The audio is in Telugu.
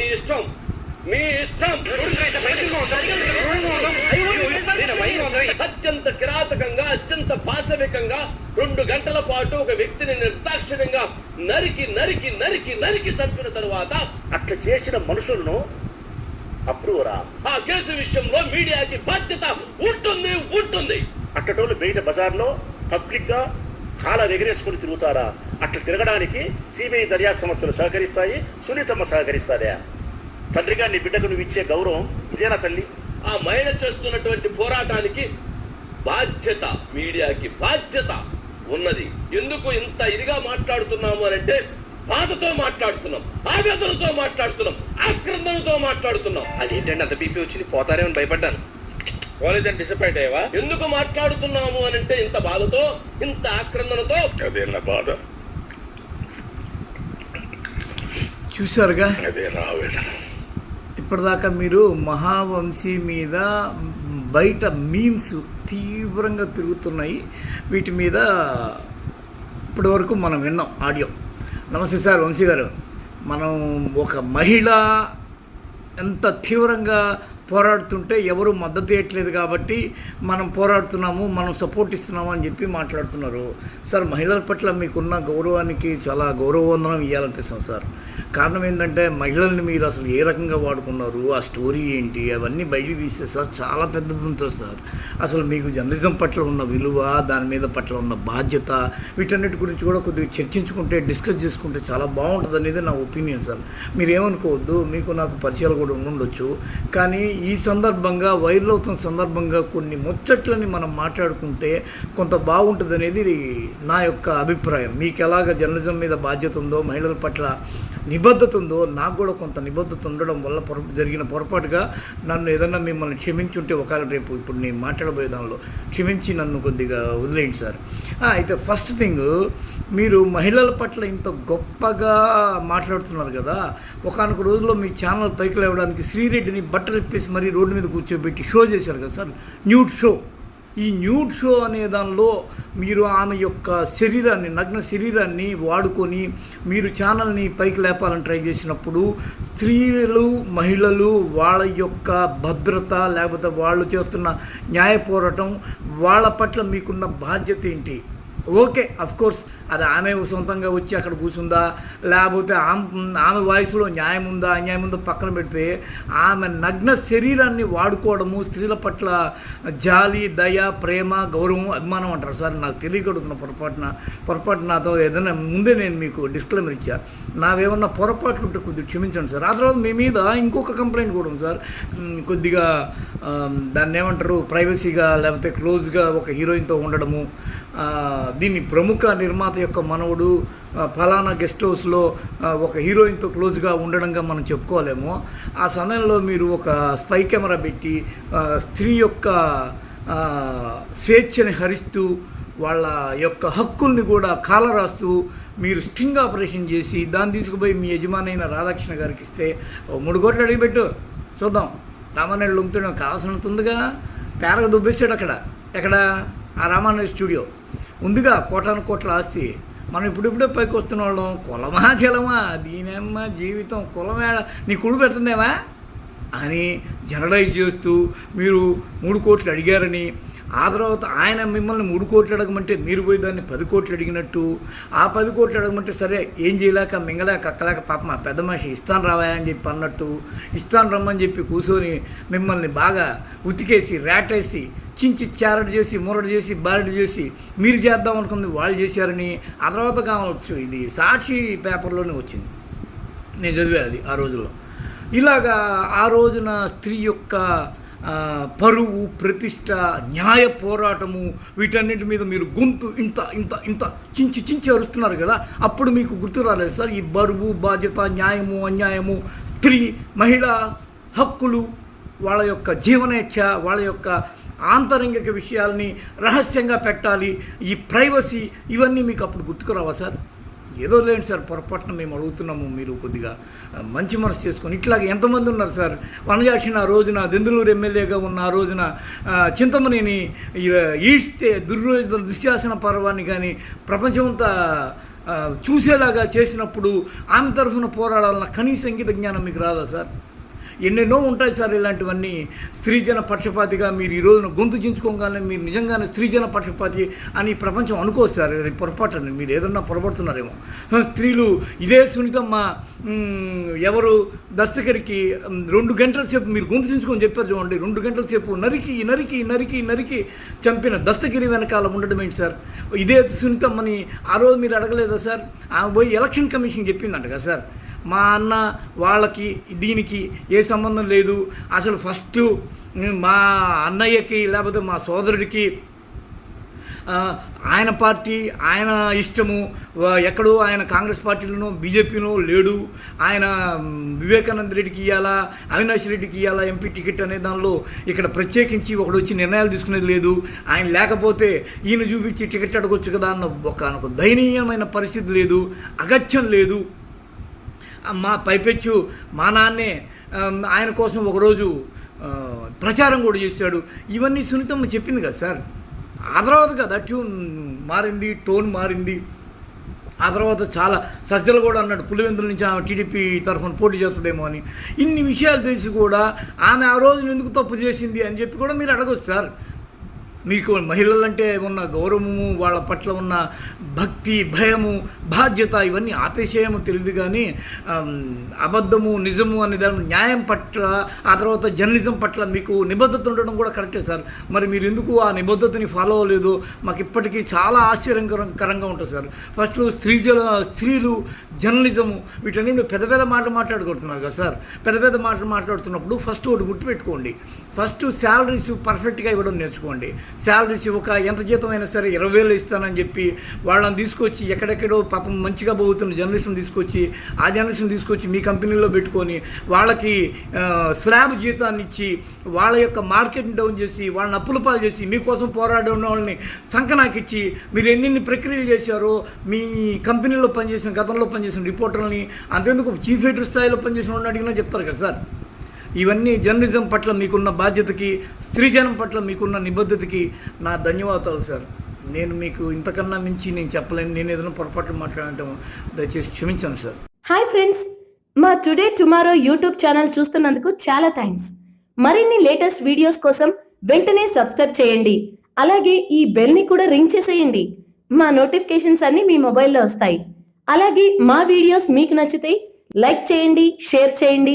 మీ ఇష్టం. మీ ఇష్టం. అత్యంత కిరాతకంగా అత్యంత పాశవికంగా రెండు గంటల పాటు ఒక వ్యక్తిని నిర్దాక్షిణ్యంగా నరికి నరికి నరికి నరికి చంపిన తరువాత అట్లా చేసిన మనుషులను అప్రూవరా ఆ కేసు విషయంలో మీడియాకి బాధ్యత ఉంటుంది ఉంటుంది. అట్టటోళ్ళు బయట బజార్లో పబ్లిక్గా కాళ్ళ ఎగరేసుకుని తిరుగుతారా? అట్లా తిరగడానికి సిబిఐ దర్యాప్తు సంస్థలు సహకరిస్తాయి సునీతమ్మ సహకరిస్తాదా. తండ్రిగా నీ బిడ్డకు నువ్వు ఇచ్చే గౌరవం ఇదేనా తల్లి? ఆ మహిళ చేస్తున్నటువంటి పోరాటానికి బాధ్యత మీడియాకి బాధ్యత ఉన్నది. ఎందుకు ఇంత ఇదిగా మాట్లాడుతున్నాము అని అంటే బాధతో మాట్లాడుతున్నాం ఆవేదనతో మాట్లాడుతున్నాం ఆక్రందనతో మాట్లాడుతున్నాం. అదేంటండి అంత బీపీ వచ్చింది? పోతారేమని భయపడ్డాను. పోలేదని డిసప్పాయింట్ అయ్యావా? ఎందుకు మాట్లాడుతున్నాము అని అంటే ఇంత బాధతో ఇంత ఆక్రందనతో? అదే నా బాధ? చూశారుగా? అదే నా ఆవేదన ఇప్పటిదాకా మీరు మహావంశీ మీద బయట మీమ్స్ తీవ్రంగా తిరుగుతున్నాయి. వీటి మీద ఇప్పటివరకు మనం విన్నాం ఆడియో. నమస్తే సార్ వంశీ గారు. మనం ఒక మహిళ ఎంత తీవ్రంగా పోరాడుతుంటే ఎవరు మద్దతు ఇవ్వట్లేదు కాబట్టి మనం పోరాడుతున్నాము మనం సపోర్ట్ ఇస్తున్నాము అని చెప్పి మాట్లాడుతున్నారు. సార్ మహిళల పట్ల మీకున్న గౌరవానికి చాలా గౌరవవందనం ఇవ్వాలనిపిస్తుంది సార్. కారణం ఏంటంటే మహిళల్ని మీరు అసలు ఏ రకంగా వాడుకున్నారు ఆ స్టోరీ ఏంటి అవన్నీ బయటికి తీస్తే సార్ చాలా పెద్దది ఉంటుంది సార్. అసలు మీకు జర్నలిజం పట్ల ఉన్న విలువ దాని మీద పట్ల ఉన్న బాధ్యత వీటన్నిటి గురించి కూడా కొద్దిగా చర్చించుకుంటే డిస్కస్ చేసుకుంటే చాలా బాగుంటుంది అనేది నా ఒపీనియన్ సార్. మీరు ఏమనుకోవద్దు మీకు నాకు పరిచయాలు కూడా ఉండొచ్చు కానీ ఈ సందర్భంగా వైరల్ అవుతున్న సందర్భంగా కొన్ని ముచ్చట్లని మనం మాట్లాడుకుంటే కొంత బాగుంటుంది అనేది నా యొక్క అభిప్రాయం. మీకు ఎలాగ జర్నలిజం మీద బాధ్యత ఉందో మహిళల పట్ల నిబద్ధత ఉందో నాకు కూడా కొంత నిబద్ధత ఉండడం వల్ల పొర జరిగిన పొరపాటుగా నన్ను ఏదన్నా మిమ్మల్ని క్షమించుంటే ఒకవేళ రేపు ఇప్పుడు నేను మాట్లాడబోయే దానిలో క్షమించి నన్ను కొద్దిగా వదిలేయండి సార్. అయితే ఫస్ట్ థింగ్ మీరు మహిళల పట్ల ఇంత గొప్పగా మాట్లాడుతున్నారు కదా ఒకనొక రోజుల్లో మీ ఛానల్ పైకి లేవడానికి శ్రీరెడ్డిని బట్టలు ఇప్పేసి మరీ రోడ్డు మీద కూర్చోబెట్టి షో చేశారు కదా సార్? Nude show. ఈ న్యూడ్ షో అనే దానిలో మీరు ఆమె యొక్క శరీరాన్ని నగ్న శరీరాన్ని వాడుకొని మీరు ఛానల్ని పైకి లేపాలని ట్రై చేసినప్పుడు స్త్రీలు మహిళలు వాళ్ళ యొక్క భద్రత లేకపోతే వాళ్ళు చేస్తున్న న్యాయ పోరాటం వాళ్ళ పట్ల మీకున్న బాధ్యత ఏంటి? ఓకే అఫ్కోర్స్ అది ఆమె సొంతంగా వచ్చి అక్కడ కూర్చుందా? లేకపోతే ఆమె ఆమె వాయిస్లో న్యాయం ఉందా? అన్యాయం ఉందో? పక్కన పెడితే ఆమె నగ్న శరీరాన్ని వాడుకోవడము స్త్రీల పట్ల జాలి దయ ప్రేమ గౌరవం అభిమానం అంటారు. సార్ నాకు తెలియకడుగుతున్న పొరపాటున పొరపాటు నాతో ఏదైనా ముందే నేను మీకు డిస్క్లైమర్ ఇచ్చా. నావేమన్నా పొరపాట్లు ఉంటే కొద్దిగా క్షమించండి సార్. ఆ తర్వాత మీ మీద ఇంకొక కంప్లైంట్ కూడా ఉంది సార్. కొద్దిగా దాన్ని ఏమంటారు? ప్రైవసీగా లేకపోతే క్లోజ్గా ఒక హీరోయిన్తో ఉండడము దీన్ని ప్రముఖ నిర్మాత యొక్క మనవడు ఫలానా గెస్ట్ హౌస్లో ఒక హీరోయిన్తో క్లోజ్గా ఉండడంగా మనం చెప్పుకోలేము. ఆ సమయంలో మీరు ఒక స్పై కెమెరా పెట్టి స్త్రీ యొక్క స్వేచ్ఛని హరిస్తూ వాళ్ళ యొక్క హక్కుల్ని కూడా కాలరాస్తూ మీరు స్టింగ్ ఆపరేషన్ చేసి దాన్ని తీసుకుపోయి మీ యజమాని అయిన రాధాకృష్ణ గారికి ఇస్తే మూడు కోట్లు అడిగిపెట్టు. చూద్దాం. రామానాయుడు లొంగుతాడు కావాల్సినంత ఉందిగా. పేరకు దుబ్బేశాడు అక్కడ. ఎక్కడ? ఆ రామానాయుడు స్టూడియో. ఉందిగా కోటాను కోట్ల ఆస్తి. మనం ఇప్పుడిప్పుడే పైకి వస్తున్న వాళ్ళం. కులమా గెలమా? దీనమ్మ జీవితం కులమేళ. నీ కుడు పెడుతుందేమా? అని జనరలైజ్ చేస్తూ మీరు మూడు కోట్లు అడిగారని ఆ తర్వాత ఆయన మిమ్మల్ని మూడు కోట్లు అడగమంటే మీరు పోయి దాన్ని పది కోట్లు అడిగినట్టు. ఆ పది కోట్లు అడగమంటే సరే ఏం చేయలేక మింగలేక అక్కలేక పాప మా పెద్ద మనిషి ఇస్తాను రావా అని చెప్పి అన్నట్టు ఇస్తాను రమ్మని చెప్పి కూర్చొని మిమ్మల్ని బాగా ఉతికేసి రేటేసి చించి చారడు చేసి మురడు చేసి బారడు చేసి మీరు చేద్దాం అనుకుంది వాళ్ళు చేశారని ఆ తర్వాత కావచ్చు. ఇది సాక్షి పేపర్లోనే వచ్చింది. నేను చదివా అది ఆ రోజుల్లో. ఇలాగా ఆ రోజున స్త్రీ యొక్క పరువు ప్రతిష్ట న్యాయ పోరాటము వీటన్నిటి మీద మీరు గొంతు ఇంత ఇంత ఇంత చించి చించి అరుస్తున్నారు కదా అప్పుడు మీకు గుర్తు రాలేదు సార్ ఈ బరువు బాధ్యత న్యాయము అన్యాయము స్త్రీ మహిళా హక్కులు వాళ్ళ యొక్క జీవనేచ్ఛ వాళ్ళ యొక్క ఆంతరంగిక విషయాల్ని రహస్యంగా పెట్టాలి. ఈ ప్రైవసీ ఇవన్నీ మీకు అప్పుడు గుర్తుకురావా సార్? ఏదో లేండి సార్ పొరపాటున మేము అడుగుతున్నాము మీరు కొద్దిగా మంచి మనసు చేసుకొని. ఇట్లాగే ఎంతమంది ఉన్నారు సార్? వనజాక్షిని ఆ రోజున దెందులూరు ఎమ్మెల్యేగా ఉన్న ఆ రోజున చింతమణిని చింతమనేని ఈడ్స్తే దుర్యోజన దుశ్శాసన పర్వాన్ని కానీ ప్రపంచమంతా చూసేలాగా చేసినప్పుడు ఆమె తరఫున పోరాడాలన్న కనీస ఇంగిత జ్ఞానం మీకు రాదా సార్? ఎన్నెన్నో ఉంటాయి సార్ ఇలాంటివన్నీ. స్త్రీజన పక్షపాతిగా మీరు ఈ రోజున గొంతు చించుకోగానే మీరు నిజంగానే స్త్రీజన పక్షపాతి అని ప్రపంచం అనుకో సార్ అది పొరపాటు మీరు ఏదన్నా పొరపడుతున్నారేమో స్త్రీలు ఇదే సునీతమ్మ ఎవరు దస్తగిరికి రెండు గంటల సేపు మీరు గొంతు చించుకొని చెప్పారు చూడండి. రెండు గంటల సేపు నరికి నరికి నరికి నరికి చంపిన దస్తగిరి వెనకాల ఉండడం ఏంటి సార్? ఇదే సునీతమ్మని ఆ రోజు మీరు అడగలేదా సార్? ఆమె పోయి ఎలక్షన్ కమిషన్ చెప్పిందంట కదా సార్. మా అన్న వాళ్ళకి దీనికి ఏ సంబంధం లేదు. అసలు ఫస్ట్ మా అన్నయ్యకి లేకపోతే మా సోదరుడికి ఆయన పార్టీ ఆయన ఇష్టము. ఎక్కడో ఆయన కాంగ్రెస్ పార్టీలోనో బీజేపీలో లేడు. ఆయన వివేకానంద రెడ్డికి ఇవ్వాలా అవినాష్ రెడ్డికి ఇవ్వాలా ఎంపీ టికెట్ అనే దానిలో ఇక్కడ ప్రత్యేకించి ఒకడు వచ్చి నిర్ణయాలు తీసుకునేది లేదు. ఆయన లేకపోతే ఈయన చూపించి టికెట్ అడగొచ్చు కదా అన్న ఒక ఒక దయనీయమైన పరిస్థితి లేదు. అగత్యం లేదు. మా పైపెచ్చు మా నాన్నే ఆయన కోసం ఒకరోజు ప్రచారం కూడా చేశాడు. ఇవన్నీ సునీతమ్మ చెప్పింది కదా సార్. ఆ తర్వాత కదా ట్యూన్ మారింది టోన్ మారింది. ఆ తర్వాత చాలా సజ్జలు కూడా అన్నాడు పులివెందుల నుంచి ఆమె టీడీపీ తరఫున పోటీ చేస్తుందేమో అని. ఇన్ని విషయాలు తెలిసి కూడా ఆమె ఆ రోజు ఎందుకు తప్పు చేసింది అని చెప్పి కూడా మీరు అడగచ్చు సార్. మీకు మహిళలంటే ఉన్న గౌరవము వాళ్ళ పట్ల ఉన్న భక్తి భయము బాధ్యత ఇవన్నీ ఆపేసేయము తెలియదు కానీ అబద్ధము నిజము అనే దాని న్యాయం పట్ల ఆ తర్వాత జర్నలిజం పట్ల మీకు నిబద్ధత ఉండడం కూడా కరెక్టే సార్. మరి మీరు ఎందుకు ఆ నిబద్ధతని ఫాలో అవ్వలేదు? మాకు ఇప్పటికీ చాలా ఆశ్చర్యకరంగా ఉంటుంది సార్. ఫస్ట్ స్త్రీజల స్త్రీలు జర్నలిజము వీటన్నిటి పెద్ద పెద్ద మాటలు మాట్లాడుకుంటున్నారు కదా సార్. పెద్ద పెద్ద మాటలు మాట్లాడుతున్నప్పుడు ఫస్ట్ ఒకటి గుర్తుపెట్టుకోండి. ఫస్ట్ శాలరీస్ పర్ఫెక్ట్గా ఇవ్వడం నేర్చుకోండి. శాలరీస్ ఒక ఎంత జీతం అయినా సరే ఇరవై వేలు ఇస్తానని చెప్పి వాళ్ళని తీసుకొచ్చి ఎక్కడెక్కడో పాపం మంచిగా పోతున్న జనరేషన్ తీసుకొచ్చి ఆ జనరేషన్ తీసుకొచ్చి మీ కంపెనీలో పెట్టుకొని వాళ్ళకి స్లాబ్ జీతాన్ని ఇచ్చి వాళ్ళ యొక్క మార్కెట్ని డౌన్ చేసి వాళ్ళని అప్పుల పాలు చేసి మీకోసం పోరాడే ఉన్న వాళ్ళని సంకనాకిచ్చి మీరు ఎన్నెన్ని ప్రక్రియలు చేశారో మీ కంపెనీలో పనిచేసిన గతంలో పనిచేసిన రిపోర్టర్లని అంతేందుకు చీఫ్ ఎడిటర్ స్థాయిలో పనిచేసిన వాళ్ళని అడిగినా చెప్తారు కదా సార్. ఇవన్నీ జర్నలిజం పట్ల మీకున్న బాధ్యతకి స్త్రీజనం పట్ల మీకున్న నిబద్ధతకి నా ధన్యవాదాలు సార్. నేను మీకు ఇంతకన్నా మించి నేను చెప్పలేను. నేను ఏదైనా పొరపాట్లు మాట్లాడటం దయచేసి క్షమించాను సార్. Hi friends. మా టుడే టుమారో యూట్యూబ్ ఛానల్ చూస్తున్నందుకు చాలా థ్యాంక్స్. మరిన్ని లేటెస్ట్ వీడియోస్ కోసం వెంటనే సబ్స్క్రైబ్ చేయండి. అలాగే ఈ బెల్ని కూడా రింగ్ చేసేయండి. మా నోటిఫికేషన్స్ అన్ని మీ మొబైల్లో వస్తాయి. అలాగే మా వీడియోస్ మీకు నచ్చితే లైక్ చేయండి షేర్ చేయండి.